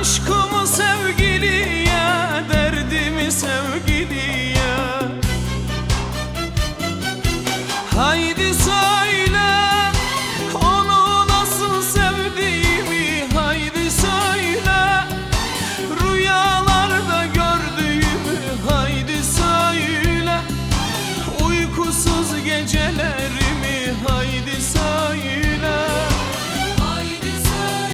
Aşkımı sevgiliye, derdimi sevgiliye. Haydi söyle onu nasıl sevdiğimi. Haydi söyle rüyalarda gördüğümü. Haydi söyle uykusuz geceleri.